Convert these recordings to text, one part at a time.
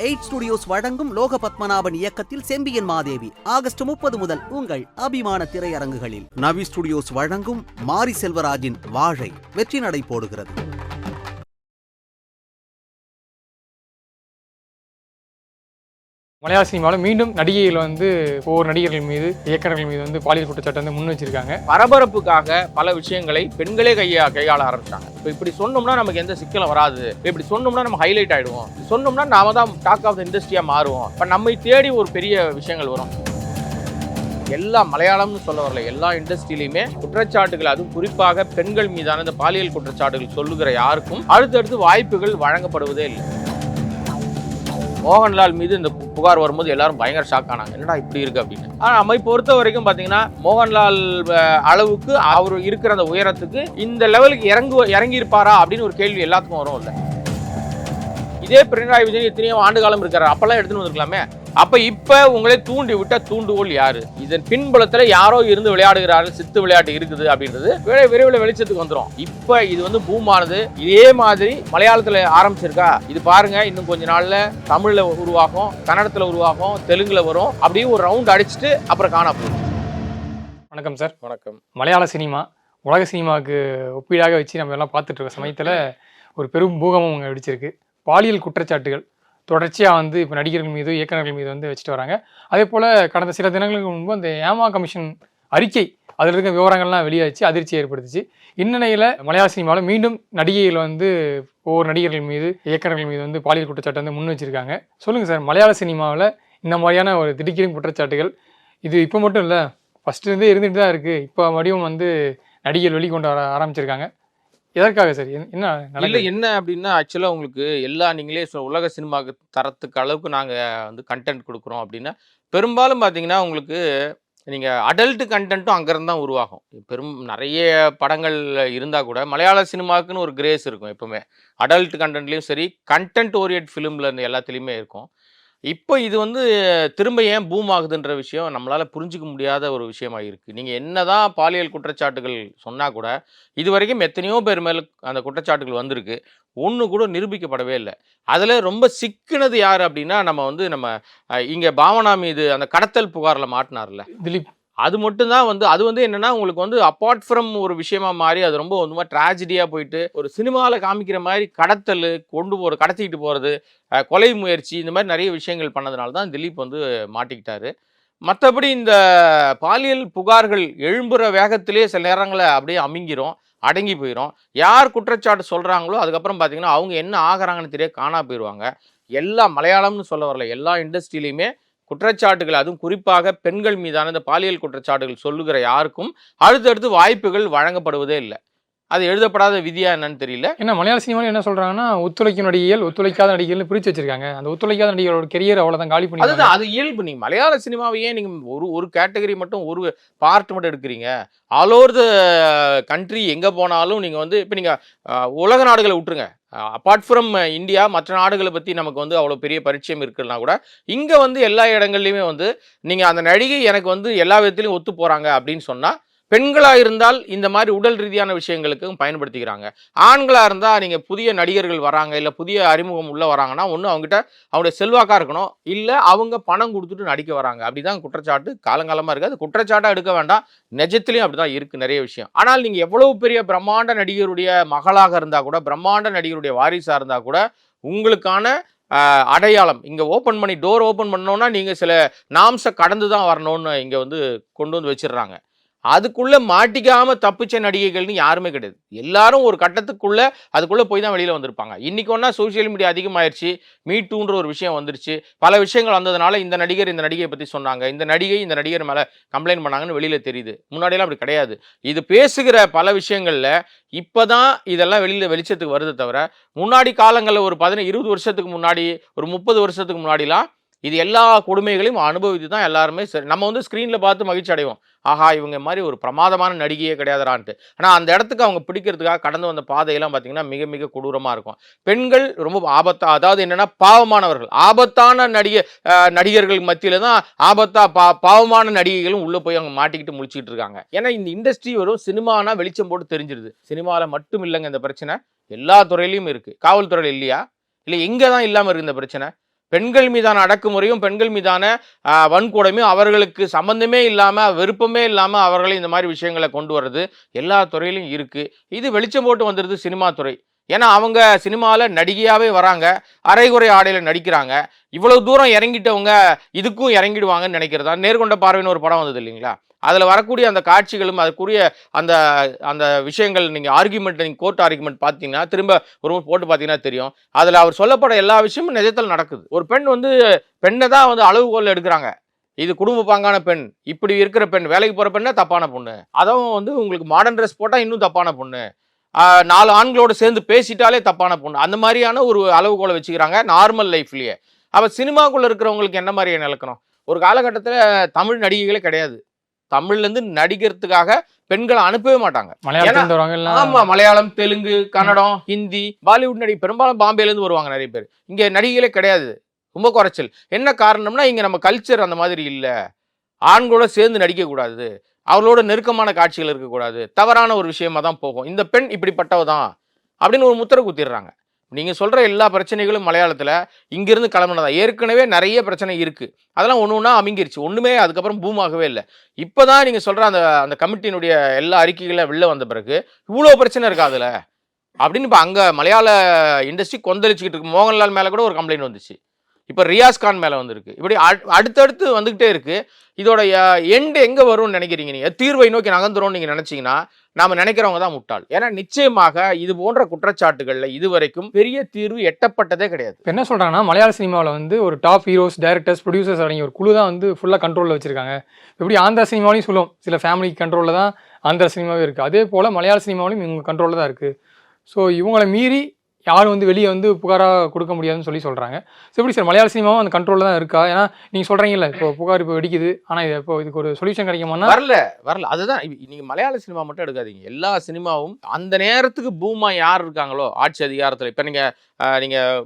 Eight studios வழங்கும் லோக பத்மநாபன் இயக்கத்தில் Sembiyan Madevi August முப்பது முதல் உங்கள் அபிமான திரையரங்குகளில். நவி ஸ்டுடியோஸ் வழங்கும் மாரி செல்வராஜின் வாழை வெற்றி நடை போடுகிறது. மலையாள சினிமாவில் மீண்டும் நடிகைகள் வந்து ஒவ்வொரு நடிகர்கள் மீது இயக்குநர்கள் மீது வந்து பாலியல் குற்றச்சாட்டு வந்து முன் வச்சிருக்காங்க. பரபரப்புக்காக பல விஷயங்களை பெண்களே கையா கையாள ஆரம்பிச்சாங்க இப்போ இப்படி சொன்னோம்னா நமக்கு எந்த சிக்கலும் வராது. இப்படி சொன்னோம்னா நம்ம ஹைலைட் ஆகிடுவோம் சொன்னோம்னா நாம தான் டாக் ஆஃப் த மாறுவோம். இப்போ நம்மை தேடி ஒரு பெரிய விஷயங்கள் வரும். எல்லா மலையாளம்னு சொல்ல வரல. எல்லா இண்டஸ்ட்ரியிலையுமே குற்றச்சாட்டுகள் அதுவும் குறிப்பாக பெண்கள் மீதான இந்த பாலியல் குற்றச்சாட்டுகள் சொல்லுகிற யாருக்கும் அடுத்தடுத்து வாய்ப்புகள் வழங்கப்படுவதே இல்லை. மோகன்லால் மீது இந்த புகார் வரும்போது எல்லாரும் பயங்கர ஷாக் ஆனாங்க. என்னடா இப்படி இருக்கு அப்படின்னு. ஆனா நம்மை பொறுத்த வரைக்கும் பாத்தீங்கன்னா மோகன்லால் அளவுக்கு அவர் இருக்கிற அந்த உயரத்துக்கு இந்த லெவலுக்கு இறங்கு இறங்கி இருப்பாரா அப்படின்னு ஒரு கேள்வி எல்லாத்துக்கும் வரும் இல்லை. இதே பினராயி விஜயன் எத்தனையோ ஆண்டு காலம் இருக்கிறார் அப்பெல்லாம் எடுத்துன்னு வந்திருக்கலாமே. அப்ப இப்ப உங்களை தூண்டி விட்ட தூண்டுகோல் யாரு? இதன் பின்புலத்துல யாரோ இருந்து விளையாடுகிறார்கள் சித்து விளையாட்டு இருக்குது அப்படின்றது விரை- விரைவில் வெளிச்சத்துக்கு வந்துடும் இப்ப இது வந்து பூமானது. இதே மாதிரி மலையாளத்துல ஆரம்பிச்சிருக்கா. இது பாருங்க இன்னும் கொஞ்ச நாள்ல தமிழ்ல உருவாகும் கன்னடத்துல உருவாகும் தெலுங்குல வரும். அப்படியே ஒரு ரவுண்ட் அடிச்சுட்டு அப்புறம் காண வணக்கம் சார். வணக்கம். மலையாள சினிமா உலக சினிமாவுக்கு ஒப்பீடாக வச்சு நம்ம எல்லாம் பார்த்துட்டு இருக்க சமயத்தில் ஒரு பெரும் பூகமும் அங்கே வெடிச்சிருக்கு. பாலியல் குற்றச்சாட்டுகள் தொடர்ச்சியாக வந்து இப்போ நடிகர்கள் மீது இயக்குநர்கள் மீது வந்து வச்சுட்டு வராங்க. அதே போல் கடந்த சில தினங்களுக்கு முன்பு அந்த ஏமா கமிஷன் அறிக்கை அதில் இருக்க விவரங்கள்லாம் வெளியாச்சு அதிர்ச்சி ஏற்படுத்துச்சு. இந்நிலையில் மலையாள சினிமாவில் மீண்டும் நடிகைகள் வந்து ஒவ்வொரு நடிகர்கள் மீது இயக்குநர்கள் மீது வந்து பாலியல் குற்றச்சாட்டு வந்து முன் வச்சுருக்காங்க. சொல்லுங்கள் சார் மலையாள சினிமாவில் இந்த மாதிரியான ஒரு திடுக்கிடும் குற்றச்சாட்டுகள் இது இப்போ மட்டும் இல்லை ஃபஸ்ட்டுலேருந்தே இருந்தே இருந்துட்டு தான் இருக்குது இப்போ மறுபடியும் வந்து நடிகர் வெளிக்கொண்டு வர ஆரம்பிச்சிருக்காங்க. எதற்காக சார்? என்ன- இல்ல? என்ன அப்படின்னா ஆக்சுவலா உங்களுக்கு எல்லா நீங்களே உலக சினிமாவுக்கு தரத்துக்கு அளவுக்கு நாங்க வந்து கண்டென்ட் கொடுக்குறோம் அப்படின்னா பெரும்பாலும் பாத்தீங்கன்னா உங்களுக்கு நீங்க அடல்ட் கண்டென்ட்டும் அங்கிருந்து தான் உருவாகும். பெரும் நிறைய படங்கள் இருந்தா கூட மலையாள சினிமாவுக்குன்னு ஒரு கிரேஸ் இருக்கும் எப்பவுமே. அடல்ட் கண்டென்ட்லயும் சரி கண்டென்ட் ஓரியட் ஃபிலிம்ல இருந்து எல்லாத்துலேயுமே இருக்கும். இப்போ இது வந்து திரும்ப ஏன் பூம் ஆகுதுன்ற விஷயம் நம்மளால் புரிஞ்சுக்க முடியாத ஒரு விஷயமா நீங்கள் என்ன தான் பாலியல் குற்றச்சாட்டுகள் சொன்னால் கூட இது வரைக்கும் எத்தனையோ பேர் மேல் அந்த குற்றச்சாட்டுகள் வந்திருக்கு. ஒன்று கூட நிரூபிக்கப்படவே இல்லை. அதில் ரொம்ப சிக்கினது யார் அப்படின்னா நம்ம வந்து நம்ம இங்கே பாவனா மீது அந்த கடத்தல் புகாரில் மாட்டினார்ல. திலீப் அது மட்டும்தான் வந்து அது வந்து என்னன்னா உங்களுக்கு வந்து அப்பார்ட் ஃப்ரம் ஒரு விஷயமா மாறி அது ரொம்ப வந்து மாதிரி ட்ராஜடியாக போயிட்டு ஒரு சினிமாவில் காமிக்கிற மாதிரி கடத்தல் கொண்டு போகிற கடத்திக்கிட்டு போகிறது கொலை முயற்சி இந்த மாதிரி நிறைய விஷயங்கள் பண்ணதுனால தான் திலீப் வந்து மாட்டிக்கிட்டாரு. மற்றபடி இந்த பாலியல் புகார்கள் எழும்புற வேகத்திலே சில நேரங்களில் அப்படியே அமிங்கிரும் அடங்கி போயிடும் யார் குற்றச்சாட்டு சொல்கிறாங்களோ அதுக்கப்புறம் பார்த்தீங்கன்னா அவங்க என்ன ஆகிறாங்கன்னு தெரிய காணா போயிடுவாங்க எல்லா மலையாளம்னு சொல்ல வரல எல்லா இண்டஸ்ட்ரியிலையுமே குற்றச்சாட்டுகள் அதுவும் குறிப்பாக பெண்கள் மீதான இந்த பாலியல் குற்றச்சாட்டுகள் சொல்லுகிற யாருக்கும் அடுத்தடுத்து வாய்ப்புகள் வழங்கப்படுவதே இல்லை. அது எழுதப்படாத விதியா என்னன்னு தெரியல. ஏன்னா மலையாள சினிமாவில் என்ன சொல்றாங்கன்னா ஒத்துழைக்கும் நடிகைகள் ஒத்துழைக்காத நடிகைகள்னு பிரித்து வச்சிருக்காங்க. அந்த ஒத்துழைக்காத நடிகரோட கெரியர் அவ்வளோதான் காலி பண்ணி அதுதான் அது இயல்பு. நீங்க மலையாள சினிமாவையே நீங்க ஒரு ஒரு கேட்டகரி மட்டும் ஒரு பார்ட் மட்டும் எடுக்கிறீங்க? ஆல் ஓவர் த கண்ட்ரி எங்க போனாலும் நீங்க வந்து இப்போ நீங்க அஹ், உலக நாடுகளை விட்டுருங்க. அப்பார்ட் ஃப்ரம் இந்தியா மற்ற நாடுகளை பற்றி நமக்கு வந்து அவ்வளோ பெரிய பரிச்சயம் இருக்குன்னா கூட இங்கே வந்து எல்லா இடங்கள்லையுமே வந்து நீங்கள் அந்த நடிகை எனக்கு வந்து எல்லா விதத்துலையும் ஒத்து போகிறாங்க அப்படின்னு சொன்னால் பெண்களாக இருந்தால் இந்த மாதிரி உடல் ரீதியான விஷயங்களுக்கும் பயன்படுத்திக்கிறாங்க. ஆண்களாக இருந்தால் நீங்கள் புதிய நடிகர்கள் வராங்க இல்லை புதிய அறிமுகம் உள்ளே வராங்கன்னா ஒன்று அவங்ககிட்ட அவங்களுடைய செல்வாக்காக இருக்கணும். இல்லை அவங்க பணம் கொடுத்துட்டு நடிக்க வராங்க. அப்படிதான் குற்றச்சாட்டு காலங்காலமாக இருக்காது அது எடுக்க வேண்டாம். நிஜத்திலையும் அப்படிதான் இருக்குது நிறைய விஷயம். ஆனால் நீங்கள் எவ்வளவு பெரிய பிரம்மாண்ட நடிகருடைய மகளாக இருந்தால் கூட பிரம்மாண்ட நடிகருடைய வாரிசாக இருந்தால் கூட உங்களுக்கான அடையாளம் இங்கே ஓப்பன் பண்ணி டோர் ஓப்பன் பண்ணோன்னா நீங்கள் சில நாம்ஸை கடந்து தான் வரணும்னு இங்கே வந்து கொண்டு வந்து வச்சிடுறாங்க. அதுக்குள்ள மாட்டிக்காம தப்பிச்ச நடிகைகள்னு யாருமே கிடையாது. எல்லாரும் ஒரு கட்டத்துக்குள்ள அதுக்குள்ள போய் தான் வெளியில வந்திருப்பாங்க. இன்னைக்கு ஒன்னா சோஷியல் மீடியா அதிகமாயிருச்சு. மீட்டூன்ற ஒரு விஷயம் வந்துருச்சு. பல விஷயங்கள் வந்ததுனால இந்த நடிகர் இந்த நடிகையை பத்தி சொன்னாங்க. இந்த நடிகை இந்த நடிகர் மேல கம்ப்ளைண்ட் பண்ணாங்கன்னு வெளியில தெரியுது. முன்னாடியெல்லாம் அப்படி கிடையாது. இது பேசுகிற பல விஷயங்கள்ல இப்பதான் இதெல்லாம் வெளியில வெளிச்சத்துக்கு வருது தவிர முன்னாடி காலங்களில் ஒரு பதின இருபது வருஷத்துக்கு முன்னாடி ஒரு முப்பது வருஷத்துக்கு முன்னாடிலாம் இது எல்லா கொடுமைகளையும் அனுபவித்து தான் எல்லாருமே சரி நம்ம வந்து ஸ்க்ரீனில் பார்த்து மகிழ்ச்சி அடைவோம். ஆஹா இவங்க மாதிரி ஒரு பிரமாதமான நடிகையே கிடையாதுறான்ட்டு ஆனால் அந்த இடத்துக்கு அவங்க பிடிக்கிறதுக்காக கடந்து வந்த பாதையெல்லாம் பார்த்தீங்கன்னா மிக மிக கொடூரமாக இருக்கும். பெண்கள் ரொம்ப ஆபத்தா அதாவது என்னென்னா பாவமானவர்கள். ஆபத்தான நடிகை நடிகர்கள் மத்தியில் தான் ஆபத்தா பா பாவமான நடிகைகளும் உள்ளே போய் அவங்க மாட்டிக்கிட்டு முழிச்சிட்டு இருக்காங்க. ஏன்னா இந்த இண்டஸ்ட்ரி வரும் சினிமானா வெளிச்சம் போட்டு தெரிஞ்சிருது. சினிமாவில் மட்டும் இல்லைங்க இந்த பிரச்சனை. எல்லா துறையிலையும் இருக்குது காவல்துறையில் இல்லையா? இல்லை எங்கே தான் இல்லாமல் இருக்குது இந்த பிரச்சனை? பெண்கள் மீதான அடக்குமுறையும் பெண்கள் மீதான ஆஹ், அவர்களுக்கு சம்பந்தமே இல்லாமல் விருப்பமே இல்லாமல் அவர்களை இந்த மாதிரி விஷயங்களை கொண்டு வர்றது எல்லா துறையிலும் இருக்குது இது வெளிச்சம் போட்டு வந்துடுது சினிமா துறை. ஏன்னா அவங்க சினிமாவில் நடிகையாகவே வராங்க அரைகுறை ஆடையில் நடிக்கிறாங்க. இவ்வளோ தூரம் இறங்கிட்டவங்க இதுக்கும் இறங்கிடுவாங்கன்னு நினைக்கிறதா? நேர்கொண்ட பார்வைன்னு ஒரு படம் வந்தது இல்லைங்களா? அதில் வரக்கூடிய அந்த காட்சிகளும் அதுக்குரிய அந்த அந்த விஷயங்கள் நீங்கள் ஆர்குமெண்ட் நீங்கள் கோர்ட் ஆர்குமெண்ட் பார்த்தீங்கன்னா திரும்ப ஒரு முறை போட்டு பார்த்தீங்கன்னா தெரியும். அதில் அவர் சொல்லப்பட எல்லா விஷயமும் நிஜத்தில் நடக்குது. ஒரு பெண் வந்து பெண்ணை தான் வந்து அளவுகோல் எடுக்கிறாங்க. இது குடும்ப பாங்கான பெண். இப்படி இருக்கிற பெண் வேலைக்கு போகிற பெண்ணை தப்பான பொண்ணு. அதுவும் வந்து உங்களுக்கு மாடர்ன் ட்ரெஸ் போட்டால் இன்னும் தப்பான பொண்ணு. நாலு ஆண்களோடு சேர்ந்து பேசிட்டாலே தப்பான பொண்ணு. அந்த மாதிரியான ஒரு அளவுகோலை வச்சுக்கிறாங்க நார்மல் லைஃப்லேயே அப்போ சினிமாக்குள்ளே இருக்கிறவங்களுக்கு என்ன மாதிரியான இலக்கணம் ஒரு காலகட்டத்தில் தமிழ் நடிகைகளே கிடையாது. தமிழ்ல இருந்து நடிக்கிறதுக்காக பெண்களை அனுப்பவே மாட்டாங்க. ஆமா மலையாளம் தெலுங்கு கன்னடம் ஹிந்தி பாலிவுட் நடிகை பெரும்பாலும் பாம்பேல இருந்து வருவாங்க நிறைய பேர். இங்க நடிகைகளே கிடையாது. ரொம்ப குறைச்சல். என்ன காரணம்னா இங்க நம்ம கல்ச்சர் அந்த மாதிரி இல்ல. ஆண்களோட சேர்ந்து நடிக்க கூடாது அவளோட நெருக்கமான காட்சிகள் இருக்கக்கூடாது. தவறான ஒரு விஷயமா தான் போகும். இந்த பெண் இப்படிப்பட்டவ தான் அப்படின்னு ஒரு முத்திரை குத்திடுறாங்க. நீங்கள் சொல்கிற எல்லா பிரச்சனைகளும் மலையாளத்தில் இங்கேருந்து கிளம்புனதா? ஏற்கனவே நிறைய பிரச்சனை இருக்குது அதெல்லாம் ஒன்று ஒன்றா அமைங்கிருச்சு ஒன்றுமே அதுக்கப்புறம் பூமாகவே இல்லை. இப்போ தான் நீங்கள் சொல்கிற அந்த அந்த கமிட்டியினுடைய எல்லா அறிக்கைகளும் வெளில வந்த பிறகு இவ்வளோ பிரச்சனை இருக்கா அதில்? அப்படின்னு இப்போ அங்கே மலையாள இண்டஸ்ட்ரி கொந்தளிச்சுக்கிட்டு இருக்கு. மோகன்லால் மேலே கூட ஒரு கம்ப்ளைண்ட் வந்துச்சு. இப்போ ரியாஸ் கான் மேலே வந்திருக்கு. இப்படி அடுத்தடுத்து வந்துக்கிட்டே இருக்கு. இதோட எண்டு எங்கே வரும்னு நினைக்கிறீங்க நீங்கள் தீர்வை நோக்கி நகர்ந்துரும்னு நீங்கள் நினச்சிங்கன்னா நாம் நினைக்கிறவங்க தான் முட்டாள். ஏன்னா நிச்சயமாக இது போன்ற குற்றச்சாட்டுகளில் இதுவரைக்கும் பெரிய தீர்வு எட்டப்பட்டதே கிடையாது. இப்போ என்ன சொல்கிறாங்கன்னா மலையாள சினிமாவில் வந்து ஒரு டாப் ஹீரோஸ் டைரக்டர்ஸ் ப்ரொடியூசர்ஸ் அடங்கிய ஒரு குழு தான் வந்து ஃபுல்லாக கண்ட்ரோலில் வச்சிருக்காங்க. எப்படி ஆந்திரா சினிமாவிலையும் சொல்லும். சில ஃபேமிலி கண்ட்ரோலில் தான் ஆந்திரா சினிமாவே இருக்குது அதே போல் மலையாள சினிமாவிலையும் இவங்க கண்ட்ரோலில் தான் இருக்குது ஸோ இவங்களை மீறி யாரும் வந்து வெளியே வந்து புகாராக கொடுக்க முடியாதுன்னு சொல்லி சொல்கிறாங்க ஸோ எப்படி சார் மலையாள சினிமாவும் அந்த கண்ட்ரோலில் தான் இருக்கா? ஏன்னா நீங்கள் சொல்கிறீங்கல்ல இப்போ புகார் இப்போ வெடிக்குது. ஆனால் இது இப்போ இதுக்கு ஒரு சொல்யூஷன் கிடைக்குமானா வரல வரல. அதுதான் நீங்கள் மலையாள சினிமா மட்டும் எடுக்காதீங்க. எல்லா சினிமாவும் அந்த நேரத்துக்கு பூமா யார் இருக்காங்களோ ஆட்சி அதிகாரத்தில். இப்போ நீங்கள் நீங்கள்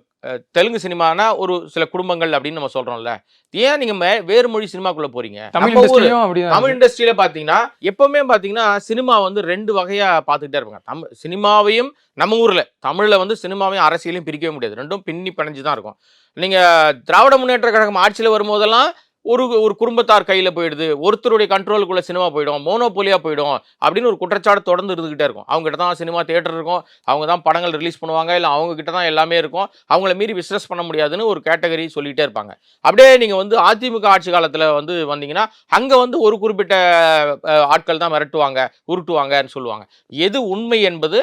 தெலுங்கு சினிமானா ஒரு சில குடும்பங்கள் அப்படின்னு நம்ம சொல்றோம்ல. ஏன் நீங்க வேறு மொழி சினிமாக்குள்ள போறீங்க? தமிழ் தமிழ் இண்டஸ்ட்ரியில பாத்தீங்கன்னா எப்பவுமே பாத்தீங்கன்னா சினிமா வந்து ரெண்டு வகையா பாத்துக்கிட்டே இருப்பாங்க. தமிழ் சினிமாவையும் நம்ம ஊர்ல தமிழ்ல வந்து சினிமாவையும் அரசியலையும் பிரிக்கவே முடியாது. ரெண்டும் பின்னி பிணைஞ்சு தான் இருக்கும். நீங்க திராவிட முன்னேற்ற கழகம் ஆட்சியில வரும்போதெல்லாம் ஒரு ஒரு குடும்பத்தார் கையில் போயிடுது ஒருத்தருடைய கண்ட்ரோலுக்குள்ள சினிமா போயிடும் மோனோபோலியா போயிடும் அப்படின்னு ஒரு குற்றச்சாட்டு தொடர்ந்து இருந்துகிட்டே இருக்கும். அவங்ககிட்ட தான் சினிமா தேட்டர் இருக்கும். அவங்க தான் படங்கள் ரிலீஸ் பண்ணுவாங்க. இல்லை அவங்ககிட்ட தான் எல்லாமே இருக்கும். அவங்கள மீறி பிஸ்னஸ் பண்ண முடியாதுன்னு ஒரு கேட்டகரி சொல்லிகிட்டே இருப்பாங்க. அப்படியே நீங்கள் வந்து அதிமுக ஆட்சி காலத்தில் வந்து வந்தீங்கன்னா அங்கே வந்து ஒரு குறிப்பிட்ட ஆட்கள் தான் மிரட்டுவாங்க உருட்டுவாங்கன்னு சொல்லுவாங்க. எது உண்மை என்பது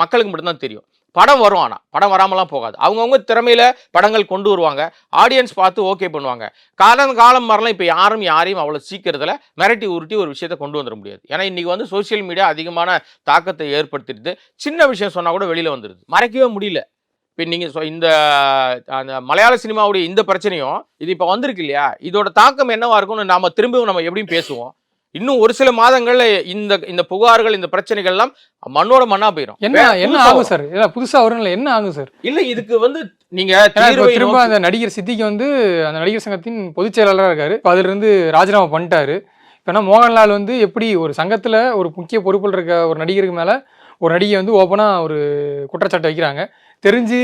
மக்களுக்கு மட்டும்தான் தெரியும். படம் வரும் ஆனால் படம் வராமலாம் போகாது. அவங்கவுங்க திறமையில் படங்கள் கொண்டு வருவாங்க. ஆடியன்ஸ் பார்த்து ஓகே பண்ணுவாங்க. காலம் காலம் வரலாம். இப்போ யாரும் யாரையும் அவ்வளோ சீக்கிரத்தில் மிரட்டி உருட்டி ஒரு விஷயத்தை கொண்டு வந்துட முடியாது. ஏன்னா இன்றைக்கி வந்து சோஷியல் மீடியா அதிகமான தாக்கத்தை ஏற்படுத்திடுது. சின்ன விஷயம் சொன்னால் கூட வெளியில் வந்துடுது மறைக்கவே முடியல. இப்போ நீங்கள் இந்த அந்த மலையாள சினிமாவுடைய இந்த பிரச்சனையும் இது இப்போ வந்திருக்கு இல்லையா? இதோட தாக்கம் என்னவா இருக்கும்னு நாம் திரும்பவும் நம்ம எப்படியும் பேசுவோம். இன்னும் ஒரு சில மாதங்கள்ல இந்த இந்த புகார்கள் இந்த பிரச்சனைகள் எல்லாம் மண்ணோட மண்ணா போயிடும் என்ன என்ன ஆகும் வரும். சார்? ஏதாவது புதுசா வரும்ல என்ன ஆகும் சார்? இல்ல இதுக்கு வந்து நீங்க திரும்ப அந்த நடிகர் சித்திக்கு வந்து அந்த நடிகர் சங்கத்தின் பொதுச் செயலாளராக இருக்காரு. இப்போ அதிலிருந்து ராஜினாமா பண்ணிட்டாரு. இப்போ மோகன்லால் வந்து எப்படி ஒரு சங்கத்தில் ஒரு முக்கிய பொறுப்பில் இருக்க ஒரு நடிகருக்கு மேலே ஒரு நடிகை வந்து ஓப்பனாக ஒரு குற்றச்சாட்டு வைக்கிறாங்க. தெரிஞ்சு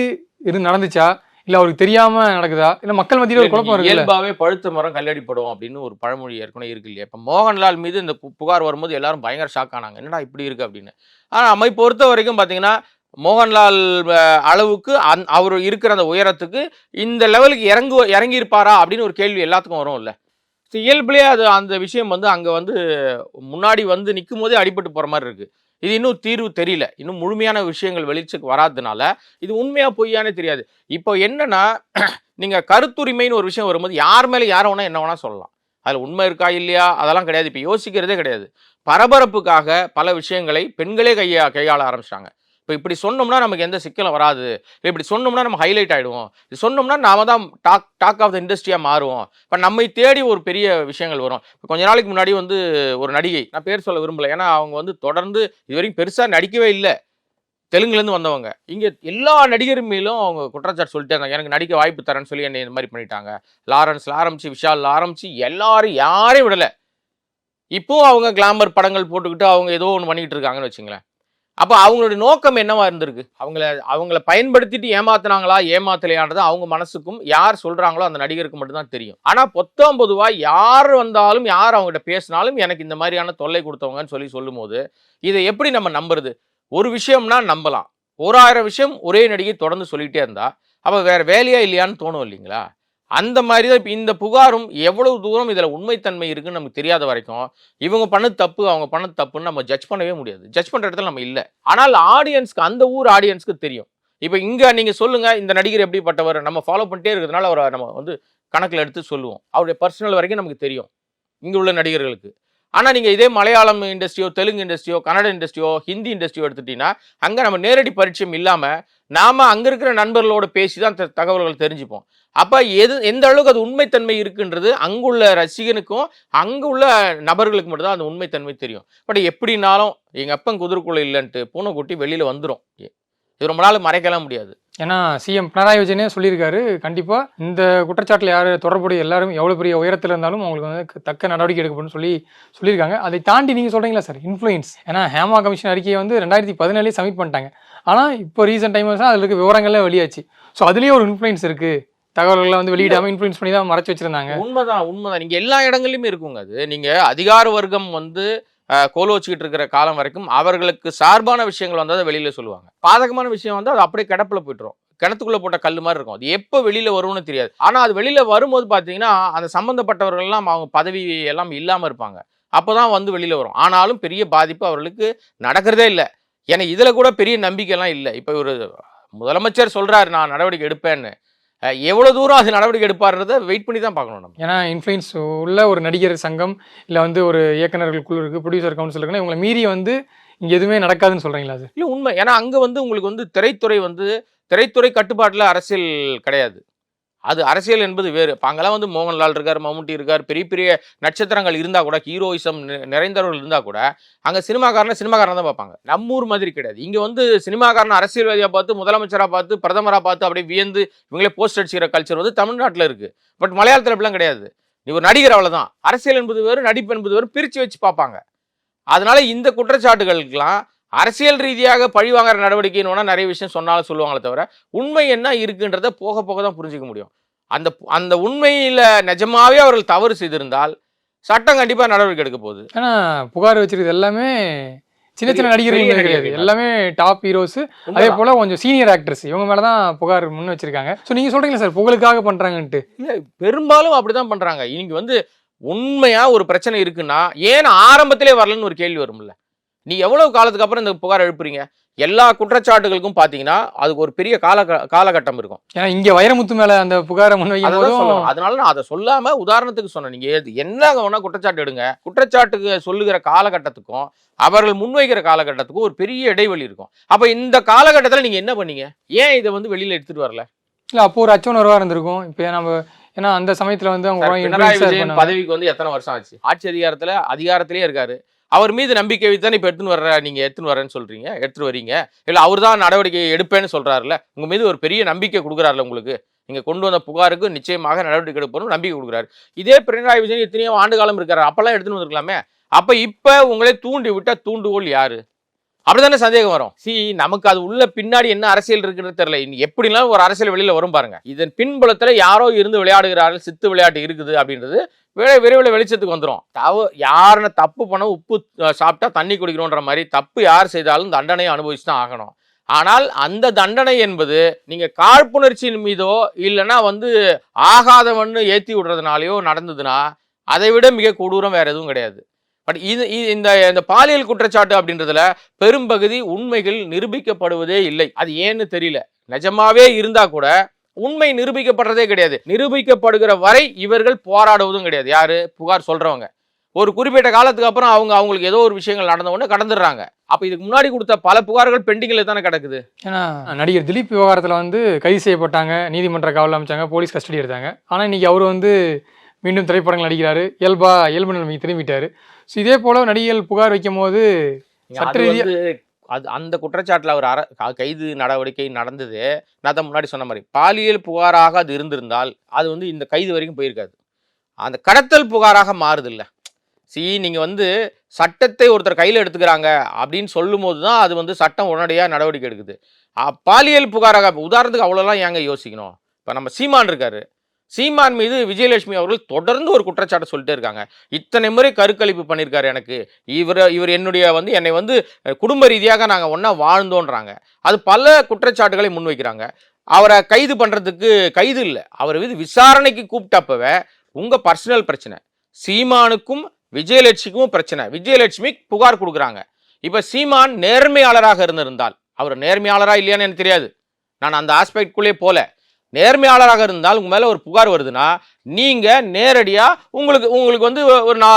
இது நடந்துச்சா? இல்லை அவருக்கு தெரியாம நடக்குதா? இல்லை மக்கள் மத்தியில் ஒரு குழப்பம் இருக்குல்ல? இயல்பாவே பழுத்த மரம் கல்லடிப்படும் அப்படின்னு ஒரு பழமொழி ஏற்கனவே இருக்கு இல்லையா? இப்ப மோகன்லால் மீது இந்த புகார் வரும்போது எல்லாரும் பயங்கர ஷாக் ஆனாங்க. என்னடா இப்படி இருக்கு அப்படின்னு. ஆனா நம்மை பொறுத்த வரைக்கும் பாத்தீங்கன்னா மோகன்லால் அளவுக்கு அந் அவர் இருக்கிற அந்த உயரத்துக்கு இந்த லெவலுக்கு இறங்கு இறங்கி இருப்பாரா அப்படின்னு ஒரு கேள்வி எல்லாத்துக்கும் வரும் இல்ல. இயல்புலயே அது அந்த விஷயம் வந்து அங்க வந்து முன்னாடி வந்து நிற்கும் போதே அடிபட்டு போற மாதிரி இருக்கு. இது இன்னும் தீர்வு தெரியல. இன்னும் முழுமையான விஷயங்கள் வெளிச்சுக்கு வராததுனால இது உண்மையா பொய்யானே தெரியாது. இப்போ என்னன்னா நீங்க கருத்துரிமைன்னு ஒரு விஷயம் வரும்போது யார் மேல யார வேணா என்ன வேணா சொல்லலாம். அதில் உண்மை இருக்கா இல்லையா? அதெல்லாம் கிடையாது. இப்போ யோசிக்கிறதே கிடையாது. பரபரப்புக்காக பல விஷயங்களை பெண்களே கையா கையாள ஆரம்பிச்சிட்டாங்க. இப்போ இப்படி சொன்னோம்னா நமக்கு எந்த சிக்கலும் வராது. இல்லை இப்படி சொன்னோம்னா நம்ம ஹைலைட் ஆகிடுவோம் இது சொன்னோம்னா நாம தான் டாக் டாக் ஆஃப் த இண்டஸ்ட்ரியாக மாறுவோம். இப்போ நம்மை தேடி ஒரு பெரிய விஷயங்கள் வரும். இப்போ கொஞ்ச நாளைக்கு முன்னாடி வந்து ஒரு நடிகை நான் பேர் சொல்ல விரும்பலை. ஏன்னா அவங்க வந்து தொடர்ந்து இது வரைக்கும் பெருசாக நடிக்கவே இல்லை. தெலுங்குலேருந்து வந்தவங்க. இங்கே எல்லா நடிகர் மேலும் அவங்க குற்றச்சாட்டு சொல்லிட்டே இருந்தாங்க. எனக்கு நடிக்க வாய்ப்பு தரேன்னு சொல்லி என்னை இந்த மாதிரி பண்ணிட்டாங்க. லாரன்ஸ்ல ஆரம்பிச்சு விஷால் ஆரம்பிச்சு எல்லாரும் யாரையும் விடலை. இப்போ அவங்க கிளாமர் படங்கள் போட்டுக்கிட்டு அவங்க ஏதோ ஒன்று பண்ணிக்கிட்டு இருக்காங்கன்னு வச்சுங்களேன். அப்போ அவங்களுடைய நோக்கம் என்னவா இருந்திருக்கு? அவங்கள அவங்கள பயன்படுத்திட்டு ஏமாத்தினாங்களா ஏமாத்தலையான்றது அவங்க மனசுக்கும் யார் சொல்றாங்களோ அந்த நடிகருக்கு மட்டும்தான் தெரியும். ஆனா பொத்தம் பொதுவாக யார் வந்தாலும் யார் அவங்ககிட்ட பேசினாலும் எனக்கு இந்த மாதிரியான தொல்லை கொடுத்தவங்கன்னு சொல்லி சொல்லும்போது இதை எப்படி நம்ம நம்புறது? ஒரு விஷயம்னா நம்பலாம். ஒரு ஆயிரம் விஷயம் ஒரே நடிகை தொடர்ந்து சொல்லிகிட்டே இருந்தா அப்போ வேற வேலையா இல்லையான்னு தோணும் இல்லைங்களா? அந்த மாதிரி தான் இப்போ இந்த புகாரும் எவ்வளவு தூரம் இதில் உண்மைத்தன்மை இருக்குன்னு நமக்கு தெரியாத வரைக்கும் இவங்க பண்ண தப்பு அவங்க பண்ண தப்புன்னு நம்ம ஜட்ஜ் பண்ணவே முடியாது. ஜட்ஜ் பண்ணுற இடத்துல நம்ம இல்லை. ஆனால் ஆடியன்ஸ்க்கு அந்த ஊர் ஆடியன்ஸ்க்கு தெரியும். இப்போ இங்கே நீங்கள் சொல்லுங்கள் இந்த நடிகர் எப்படிப்பட்டவர் நம்ம ஃபாலோ பண்ணிட்டே இருக்கிறதுனால அவரை நம்ம வந்து கணக்கில் எடுத்து சொல்லுவோம். அவருடைய பர்சனல் வரைக்கும் நமக்கு தெரியும். இங்கே உள்ள நடிகர்களுக்கு. ஆனால் நீங்கள் இதே மலையாளம் இண்டஸ்ட்ரியோ தெலுங்கு இண்டஸ்ட்ரியோ கன்னட இண்டஸ்ட்ரியோ ஹிந்தி இண்டஸ்ட்ரியோ எடுத்துட்டீங்கன்னா அங்கே நம்ம நேரடி பரிச்சயம் இல்லாமல் நாம் அங்கே இருக்கிற நண்பர்களோட பேசி தான் த- தகவல்கள் தெரிஞ்சுப்போம். அப்போ எது எந்த அளவுக்கு அது உண்மைத்தன்மை இருக்குன்றது அங்குள்ள ரசிகனுக்கும் அங்குள்ள நபர்களுக்கு மட்டும்தான் அந்த உண்மைத்தன்மை தெரியும். பட் எப்படினாலும் எங்கள் அப்பன் குதிர்குள்ள இல்லைன்ட்டு பூனைக்குட்டி வெளியில் வந்துடும் இது ரொம்ப நாள் மறைக்கலாம் முடியாது. ஏன்னா சிஎம் பினராயி விஜயனே சொல்லியிருக்காரு கண்டிப்பாக இந்த குற்றச்சாட்டில் யார் தொடர்புடைய எல்லாரும் எவ்வளோ பெரிய உயரத்தில் இருந்தாலும் அவங்களுக்கு வந்து தக்க நடவடிக்கை எடுக்கப்படும் சொல்லி சொல்லியிருக்காங்க. அதை தாண்டி நீங்கள் சொல்கிறீங்களா சார்? இன்ஃப்ளூயன்ஸ் ஏன்னா ஹேமா கமிஷன் அறிக்கையை வந்து ரெண்டாயிரத்தி பதினேழுலேயே சப்மிட் பண்ணிட்டாங்க. ஆனால் இப்போ ரீசெண்ட் டைம் தான் அதில் இருக்க விவரங்கள்லாம் வெளியாச்சு. ஸோ அதுலேயே ஒரு இன்ஃப்ளூயன்ஸ் இருக்குது தகவல்களை வந்து வெளியிடாமல் இன்ஃப்ளூயன்ஸ் பண்ணி தான் மறைச்சு வச்சிருந்தாங்க. உண்மைதான் உண்மைதான். நீங்க எல்லா இடங்கள்லயுமே இருக்குங்க அது. நீங்க அதிகார வர்க்கம் வந்து கோல வச்சுக்கிட்டு இருக்கிற காலம் வரைக்கும் அவர்களுக்கு சார்பான விஷயங்கள் வந்து அதை வெளியில் சொல்லுவாங்க. பாதகமான விஷயம் வந்து அது அப்படியே கிடப்பில் போயிட்டுரும். கிணத்துக்குள்ளே போட்ட கல் மாதிரி இருக்கும். அது எப்போ வெளியில் வரும்னு தெரியாது. ஆனால் அது வெளியில் வரும்போது பார்த்தீங்கன்னா அந்த சம்மந்தப்பட்டவர்கள்லாம் அவங்க பதவி எல்லாம் இல்லாமல் இருப்பாங்க. அப்போ தான் வந்து வெளியில் வரும். ஆனாலும் பெரிய பாதிப்பு அவர்களுக்கு நடக்கிறதே இல்லை. ஏன்னா இதில் கூட பெரிய நம்பிக்கைலாம் இல்லை. இப்போ ஒரு முதலமைச்சர் சொல்கிறாரு நான் நடவடிக்கை எடுப்பேன்னு. அஹ், எவ்வளவு தூரம் அது நடவடிக்கை எடுப்பாருன்றதை வெயிட் பண்ணி தான் பார்க்கணும் நம்ம. ஏன்னா இன்ஃப்ளூயன்ஸ் உள்ள ஒரு நடிகர் சங்கம் இல்லை வந்து ஒரு இயக்குனர்கள் குழு இருக்குது ப்ரொடியூசர் கவுன்சில் இருக்குன்னா இவங்களை மீறி வந்து இங்கே எதுவுமே நடக்காதுன்னு சொல்கிறீங்களா அது? இல்லை உண்மை. ஏன்னா அங்கே வந்து உங்களுக்கு வந்து திரைத்துறை வந்து திரைத்துறை கட்டுப்பாட்டில் அரசியல் கிடையாது. அது அரசியல் என்பது வேறு. இப்போ அங்கெல்லாம் வந்து மோகன்லால் இருக்கார் மம்முட்டி இருக்கார் பெரிய பெரிய நட்சத்திரங்கள் இருந்தால் கூட ஹீரோயிசம் நிறைந்தவர்கள் இருந்தால் கூட அங்கே சினிமாக்காரனை சினிமாக்காரன் தான் பார்ப்பாங்க. நம்ம ஊர் மாதிரி கிடையாது. இங்கே வந்து சினிமாக்காரனை அரசியல்வாதியாக பார்த்து முதலமைச்சராக பார்த்து பிரதமராக பார்த்து அப்படியே வியந்து இவங்களே போஸ்ட் அடிச்சுக்கிற கல்ச்சர் வந்து தமிழ்நாட்டில் இருக்குது பட் மலையாளத்தில் அப்படிலாம் கிடையாது. நீ ஒரு நடிகர் அவ்வளோதான் அரசியல் என்பது வேறு நடிப்பு என்பது வேறு பிரித்து வச்சு பார்ப்பாங்க. அதனால இந்த குற்றச்சாட்டுகளுக்கெல்லாம் அரசியல் ரீதியாக பழி வாங்குற நடவடிக்கைன்னு நிறைய விஷயம் சொன்னாலும் சொல்லுவாங்களே தவிர உண்மை என்ன இருக்குன்றத போக போக தான் புரிஞ்சுக்க முடியும். அந்த அந்த உண்மையில நிஜமாவே அவர்கள் தவறு செய்திருந்தால் சட்டம் கண்டிப்பா நடவடிக்கை எடுக்க போகுது. ஏன்னா புகார் வச்சிருக்கிறது எல்லாமே சின்ன சின்ன நடிகர்கள் கிடையாது. எல்லாமே டாப் ஹீரோஸ் அதே போல கொஞ்சம் சீனியர் ஆக்டர்ஸ் இவங்க மேல தான் புகார் முன் வச்சிருக்காங்க. ஸோ நீங்க சொல்றீங்களா சார் புகழுக்காக பண்றாங்கன்ட்டு? இல்ல பெரும்பாலும் அப்படிதான் பண்றாங்க. இன்னைக்கு வந்து உண்மையா ஒரு பிரச்சனை இருக்குன்னா ஏன் ஆரம்பத்திலே வரலன்னு ஒரு கேள்வி வரும்ல? நீ எவ்வளவு காலத்துக்கு அப்புறம் இந்த புகார் எழுப்புறீங்க? எல்லா குற்றச்சாட்டுகளுக்கும் பாத்தீங்கன்னா அதுக்கு ஒரு பெரிய கால காலகட்டம் இருக்கும். ஏன்னா இங்க வைரமுத்து மேல அந்த புகாரை முன் வைக்கும் அதான் போதும் சொல்லணும். அதனால நான் அதை சொல்லாம உதாரணத்துக்கு சொன்னேன். நீங்க எது- என்ன வேணா குற்றச்சாட்டு எடுங்க. குற்றச்சாட்டுக்கு சொல்லுகிற காலகட்டத்துக்கும் அவர்கள் முன்வைக்கிற காலகட்டத்துக்கும் ஒரு பெரிய இடைவெளி இருக்கும். அப்ப இந்த காலகட்டத்துல நீங்க என்ன பண்ணீங்க? ஏன் இதை வந்து வெளியில எடுத்துட்டு வரல? இல்ல அப்போ ஒரு அச்சம் உணர்வா இருந்திருக்கும். இப்போ நம்ம ஏன்னா அந்த சமயத்துல வந்து அவங்க பினராயி விஜயன். பதவிக்கு வந்து எத்தனை வருஷம் ஆச்சு? ஆட்சி அதிகாரத்துல அதிகாரத்திலேயே இருக்காரு. அவர் மீது நம்பிக்கை வைத்து இப்போ எடுத்துன்னு வர்ற நீங்கள் எடுத்துன்னு வரேன்னு சொல்கிறீங்க எடுத்துகிட்டு வரீங்க? இல்லை அவர் தான் நடவடிக்கை எடுப்பேன்னு சொல்கிறாருல்ல உங்கள் மீது ஒரு பெரிய நம்பிக்கை கொடுக்குறாருல உங்களுக்கு? நீங்கள் கொண்டு வந்த புகாருக்கு நிச்சயமாக நடவடிக்கை எடுப்பணும் நம்பிக்கை கொடுக்குறாரு. இதே பினராயி விஜயன் எத்தனையோ ஆண்டு காலம் இருக்காரு. அப்போல்லாம் எடுத்துன்னு வந்திருக்கலாமே? அப்போ இப்போ உங்களை தூண்டி விட்ட தூண்டுகோல் அப்படி தானே சந்தேகம் வரும். சி நமக்கு அது உள்ள பின்னாடி என்ன அரசியல் இருக்குன்னு தெரியல. இனி ஒரு அரசியல் வெளியில் வரும் பாருங்க. இதன் பின்புலத்தில் யாரோ இருந்து விளையாடுகிறார்கள் சித்து விளையாட்டு இருக்குது அப்படின்றது விரை விரைவில் வெளிச்சத்துக்கு வந்துடும் தவ யாருன்னு தப்பு பண்ண உப்பு சாப்பிட்டா தண்ணி குடிக்கணுன்ற மாதிரி தப்பு யார் செய்தாலும் தண்டனையை அனுபவிச்சு தான் ஆகணும். ஆனால் அந்த தண்டனை என்பது நீங்கள் காழ்ப்புணர்ச்சியின் மீதோ இல்லைன்னா வந்து ஆகாதவன்னு ஏற்றி விடுறதுனாலையோ நடந்ததுன்னா அதை விட மிக கொடூரம் வேறு எதுவும் கிடையாது. பட் இது இந்த இந்த பாலியல் குற்றச்சாட்டு அப்படின்றதுல பெரும்பகுதி உண்மைகள் நிரூபிக்கப்படுவதே இல்லை. அது ஏன்னு தெரியல. நிஜமாவே இருந்தால் கூட உண்மை நிரூபிக்கப்படுறதே கிடையாது. நிரூபிக்கப்படுகிற வரை இவர்கள் போராடுவதும் கிடையாது. யாரு? புகார் சொல்றவங்க. ஒரு குறிப்பிட்ட காலத்துக்கு அப்புறம் அவங்க அவங்களுக்கு ஏதோ ஒரு விஷயங்கள் நடந்த உடனே கடந்துடுறாங்க. அப்ப இதுக்கு முன்னாடி கொடுத்த பல புகார்கள் பெண்டிங்ல தானே கிடக்குது. ஏன்னா நடிகர் திலீப் விவகாரத்தில் வந்து கைது செய்யப்பட்டாங்க நீதிமன்ற காவல் அமைச்சாங்க போலீஸ் கஸ்டடி எடுத்தாங்க. ஆனால் இன்னைக்கு அவர் வந்து மீண்டும் திரைப்படங்கள் நடிக்கிறாரு. இயல்பா இயல்பு நிலைமைக்கு திரும்பிட்டாரு. ஸோ இதே போல நடிகர்கள் புகார் வைக்கும் போது அது அந்த குற்றச்சாட்டில் அவர் அர கைது நடவடிக்கை நடந்தது. நான் தான் முன்னாடி சொன்ன மாதிரி பாலியல் புகாராக அது இருந்திருந்தால் அது வந்து இந்த கைது வரைக்கும் போயிருக்காது. அந்த கடத்தல் புகாராக மாறுது இல்ல சி நீங்கள் வந்து சட்டத்தை ஒருத்தர் கையில் எடுத்துக்கிறாங்க அப்படின்னு சொல்லும்போது தான் அது வந்து சட்டம் உடனடியாக நடவடிக்கை எடுக்குது. பாலியல் புகாராக உதாரணத்துக்கு அவ்வளோலாம் ஏங்க யோசிக்கணும்? இப்போ நம்ம சீமான் இருக்காரு. சீமான் மீது விஜயலட்சுமி அவர்கள் தொடர்ந்து ஒரு குற்றச்சாட்டை சொல்லிட்டே இருக்காங்க. இத்தனை முறை கருக்கழிப்பு பண்ணியிருக்காரு எனக்கு. இவர் இவர் என்னுடைய வந்து என்னை வந்து குடும்ப ரீதியாக நாங்கள் ஒன்றா வாழ்ந்தோன்றாங்க. அது பல குற்றச்சாட்டுகளை முன்வைக்கிறாங்க. அவரை கைது பண்ணுறதுக்கு கைது இல்லை. அவர் மீது விசாரணைக்கு கூப்பிட்டப்பவே உங்கள் பர்சனல் பிரச்சனை. சீமானுக்கும் விஜயலட்சுமிக்கும் பிரச்சனை. விஜயலட்சுமி புகார் கொடுக்குறாங்க. இப்போ சீமான் நேர்மையாளராக இருந்திருந்தால் அவர் நேர்மையாளராக இல்லையான்னு எனக்கு தெரியாது. நான் அந்த ஆஸ்பெக்ட்குள்ளே போல. நேர்மையாளராக இருந்தால் உங்கள் மேலே ஒரு புகார் வருதுன்னா நீங்கள் நேரடியாக உங்களுக்கு உங்களுக்கு வந்து ஒரு நா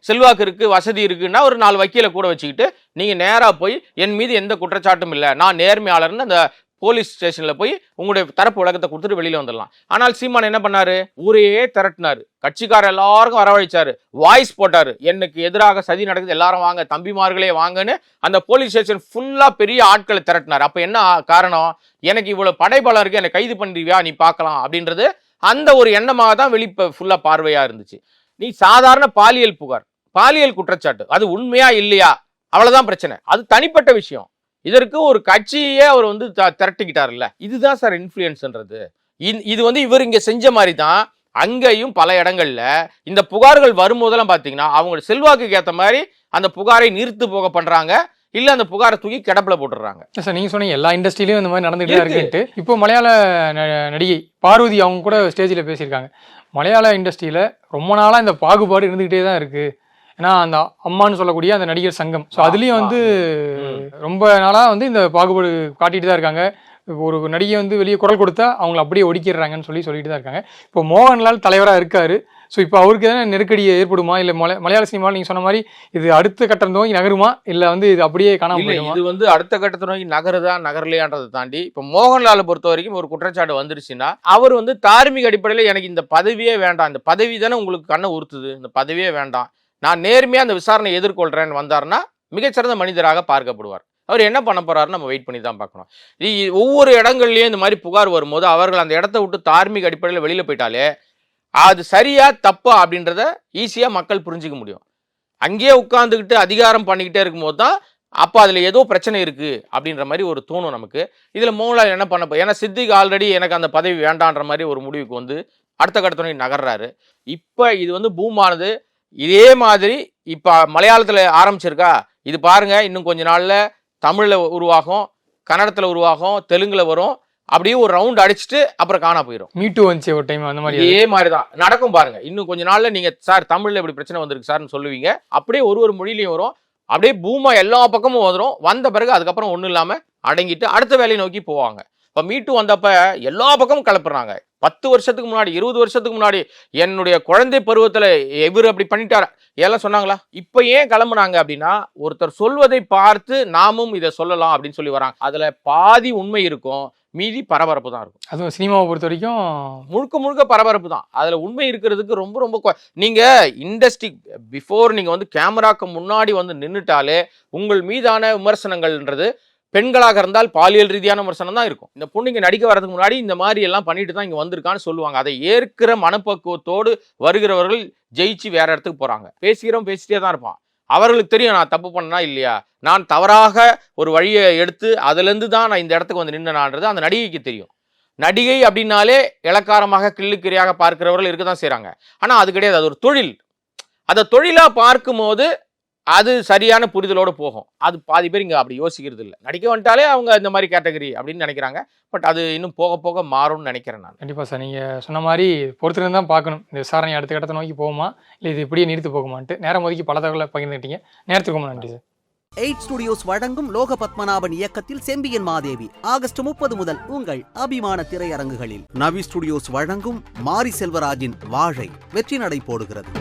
செல்வாக்கு இருக்குது வசதி இருக்குன்னா ஒரு நாலு வக்கீலை கூட வச்சுக்கிட்டு நீங்கள் நேராக போய் என் மீது எந்த குற்றச்சாட்டும் இல்லை. நான் நேர்மையாளர்னு அந்த போலீஸ் ஸ்டேஷனில் போய் உங்களுடைய தரப்பு விளக்கத்தை கொடுத்துட்டு வெளியில் வந்துடலாம். ஆனால் சீமான் என்ன பண்ணாரு? ஊரையே திரட்டினார். கட்சிக்கார எல்லாருக்கும் வரவழைச்சார். வாய்ஸ் போட்டார். எனக்கு எதிராக சதி நடக்குது. எல்லாரும் வாங்க. தம்பிமார்களே வாங்கன்னு அந்த போலீஸ் ஸ்டேஷன் ஃபுல்லாக பெரிய ஆட்களை திரட்டினார். அப்போ என்ன காரணம்? எனக்கு இவ்வளோ படைபலம் இருக்கு. என்னை கைது பண்ணுறியா நீ பார்க்கலாம். அப்படின்றது அந்த ஒரு எண்ணமாக தான் வெளி ஃபுல்லாக பார்வையாக இருந்துச்சு. நீ சாதாரண பாலியல் புகார் பாலியல் குற்றச்சாட்டு. அது உண்மையா இல்லையா? அவ்வளோதான் பிரச்சனை. அது தனிப்பட்ட விஷயம். இதற்கு ஒரு கட்சியே அவர் வந்து த- திரட்டிக்கிட்டாருல்ல. இதுதான் சார் இன்ஃப்ளூயன்ஸ்ன்றது இந்- இது வந்து இவர் இங்க செஞ்ச மாதிரி தான் அங்கேயும் பல இடங்கள்ல இந்த புகார்கள் வரும்போதெல்லாம் பார்த்தீங்கன்னா அவங்களோட செல்வாக்குக்கு ஏற்ற மாதிரி அந்த புகாரை நிறுத்து போக பண்றாங்க. இல்ல அந்த புகாரை தூக்கி கிடப்புல போட்டுடுறாங்க. சார் நீங்க சொன்னீங்க எல்லா இண்டஸ்ட்ரியிலும் இந்த மாதிரி நடந்துகிட்டு. இருக்குன்ட்டு. இப்போ மலையாள நடிகை பார்வதி அவங்க கூட ஸ்டேஜில் பேசியிருக்காங்க. மலையாள இண்டஸ்ட்ரியில ரொம்ப நாளா இந்த பாகுபாடு இருந்துகிட்டே தான் இருக்கு. ஏன்னா அந்த அம்மான்னு சொல்லக்கூடிய அந்த நடிகர் சங்கம். ஸோ அதுலயும் வந்து. ரொம்ப நாளா வந்து இந்த பாகுபாடு காட்டிட்டு தான் இருக்காங்க. ஒரு நடிகை வந்து வெளியே குரல் கொடுத்தா அவங்கள அப்படியே ஒடுக்கிடுறாங்கன்னு சொல்லி சொல்லிட்டு தான் இருக்காங்க. இப்போ மோகன்லால் தலைவராக இருக்காரு. ஸோ இப்போ அவருக்கு எதனா நெருக்கடி ஏற்படுமா? இல்லை மலை மலையாள சினிமாவில் நீங்கள் சொன்ன மாதிரி இது அடுத்த கட்டம் நோக்கி நகருமா? இல்லை வந்து இது அப்படியே காணாம இல்ல போயிடுமா? இது வந்து அடுத்த கட்டத்தை நோக்கி நகருதா நகரலையான்றதை தாண்டி இப்ப மோகன்லாலை பொறுத்த வரைக்கும் ஒரு குற்றச்சாட்டு வந்துருச்சுன்னா அவர் வந்து தார்மீக அடிப்படையில் எனக்கு இந்த பதவியே வேண்டாம். இந்த பதவி தானே உங்களுக்கு கண்ணை உறுத்துது. இந்த பதவியே வேண்டாம். நான் நேர்மையாக அந்த விசாரணை எதிர்கொள்கிறேன்னு வந்தாருன்னா மிகச்சிறந்த மனிதராக பார்க்கப்படுவார். அவர் என்ன பண்ண போறாருன்னு நம்ம வெயிட் பண்ணி தான் பார்க்கணும் ஒவ்வொரு இடங்கள்லயும் இந்த மாதிரி புகார் வரும்போது அவர்கள் அந்த இடத்த விட்டு தார்மீக அடிப்படையில் வெளியில போயிட்டாலே அது சரியா தப்பா அப்படின்றத ஈஸியா மக்கள் புரிஞ்சுக்க முடியும். அங்கேயே உட்கார்ந்துக்கிட்டு அதிகாரம் பண்ணிக்கிட்டே இருக்கும்போது தான் அப்போ அதில் ஏதோ பிரச்சனை இருக்கு அப்படின்ற மாதிரி ஒரு தோணும் நமக்கு. இதில் மோகன்லால் என்ன பண்ண ஏன்னா சித்திக் ஆல்ரெடி எனக்கு அந்த பதவி வேண்டான்ற மாதிரி ஒரு முடிவுக்கு வந்து அடுத்த கட்டத்துணை நகர்றாரு. இப்போ இது வந்து பூமானது இதே மாதிரி இப்போ மலையாளத்தில் ஆரம்பிச்சிருக்கா. இது பாருங்க இன்னும் கொஞ்ச நாளில் தமிழில் உருவாகும் கன்னடத்தில் உருவாகும் தெலுங்குல வரும். அப்படியே ஒரு ரவுண்ட் அடிச்சுட்டு அப்புறம் காணா போயிடும் மீட்டு வந்துச்சு ஒரு டைம் அந்த மாதிரி இதே மாதிரி தான் நடக்கும் பாருங்க. இன்னும் கொஞ்ச நாள்ல நீங்க சார் தமிழ்ல இப்படி பிரச்சனை வந்திருக்கு சார்னு சொல்லுவீங்க. அப்படியே ஒரு ஒரு மொழியிலையும் வரும். அப்படியே பூமா எல்லா பக்கமும் வந்துடும் வந்த பிறகு அதுக்கப்புறம் ஒன்றும் இல்லாம அடங்கிட்டு அடுத்த வேலையை நோக்கி போவாங்க. இப்போ மீட்டு வந்தப்ப எல்லா பக்கமும் கிளப்புறாங்க பத்து வருஷத்துக்கு முன்னாடி இருபது வருஷத்துக்கு முன்னாடி என்னுடைய குழந்தை பருவத்துல இவர் அப்படி பண்ணிட்டார்? எல்லாம் சொன்னாங்களா? இப்போ ஏன் கிளம்புனாங்க அப்படின்னா ஒருத்தர் சொல்வதை பார்த்து நாமும் இதை சொல்லலாம் அப்படின்னு சொல்லி வராங்க. அதுல பாதி உண்மை இருக்கும் மீதி பரபரப்பு தான் இருக்கும். அதுவும் சினிமாவை பொறுத்த வரைக்கும் முழுக்க முழுக்க பரபரப்பு தான். அதுல உண்மை இருக்கிறதுக்கு ரொம்ப ரொம்ப கொ- நீங்க இண்டஸ்ட்ரி பிஃபோர் நீங்க வந்து கேமராக்கு முன்னாடி வந்து நின்னுட்டாலே உங்கள் மீதான விமர்சனங்கள்ன்றது பெண்களாக இருந்தால் பாலியல் ரீதியான விமர்சனம் தான் இருக்கும். இந்த பொண்ணு இங்கே நடிக்க வரதுக்கு முன்னாடி இந்த மாதிரி எல்லாம் பண்ணிட்டு தான் இங்கே வந்திருக்கான்னு சொல்லுவாங்க. அதை ஏற்கிற மனப்பக்குவத்தோடு வருகிறவர்கள் ஜெயிச்சு வேற இடத்துக்கு போகிறாங்க பேசுகிறவன் பேசிட்டே தான் இருப்பான். அவர்களுக்கு தெரியும் நான் தப்பு பண்ணனா இல்லையா? நான் தவறாக ஒரு வழியை எடுத்து அதுலேருந்து தான் நான் இந்த இடத்துக்கு வந்து நின்றனான்றது அந்த நடிகைக்கு தெரியும். நடிகை அப்படின்னாலே இளக்காரமாக கிள்ளுக்கிரியாக பார்க்கிறவர்கள் இருக்க தான் செய்கிறாங்க ஆனால் அது கிடையாது. அது ஒரு தொழில். அதை தொழிலாக பார்க்கும்போது அது சரியான புரிதலோடு போகும். அது பாதி பேர் இங்கே அப்படி யோசிக்கிறது இல்லை. நடிக்க வந்துட்டாலே அவங்க இந்த மாதிரி கேட்டகரி அப்படின்னு நினைக்கிறாங்க. பட் அது இன்னும் போக போக மாறும்னு நினைக்கிறேன் நான். கண்டிப்பா சார். நீங்க சொன்ன மாதிரி பொறுத்திருந்து தான் பார்க்கணும். இந்த விசாரணை அடுத்த கட்டத்தை நோக்கி போகுமா? இல்லை இது இப்படியே நீர்த்து போகுமான்ட்டு நேரம் ஒதுக்கி பல தகவலை பகிர்ந்துக்கிட்டீங்க நேரத்துக்கு ரொம்ப நன்றி சார். எயிட் ஸ்டுடியோஸ் வழங்கும் லோக பத்மநாபன் இயக்கத்தில் செம்பியன் மாதேவி ஆகஸ்ட் முப்பது முதல் உங்கள் அபிமான திரையரங்குகளில். நவி ஸ்டுடியோஸ் வழங்கும் மாரி செல்வராஜின் வாழை வெற்றி நடை போடுகிறது.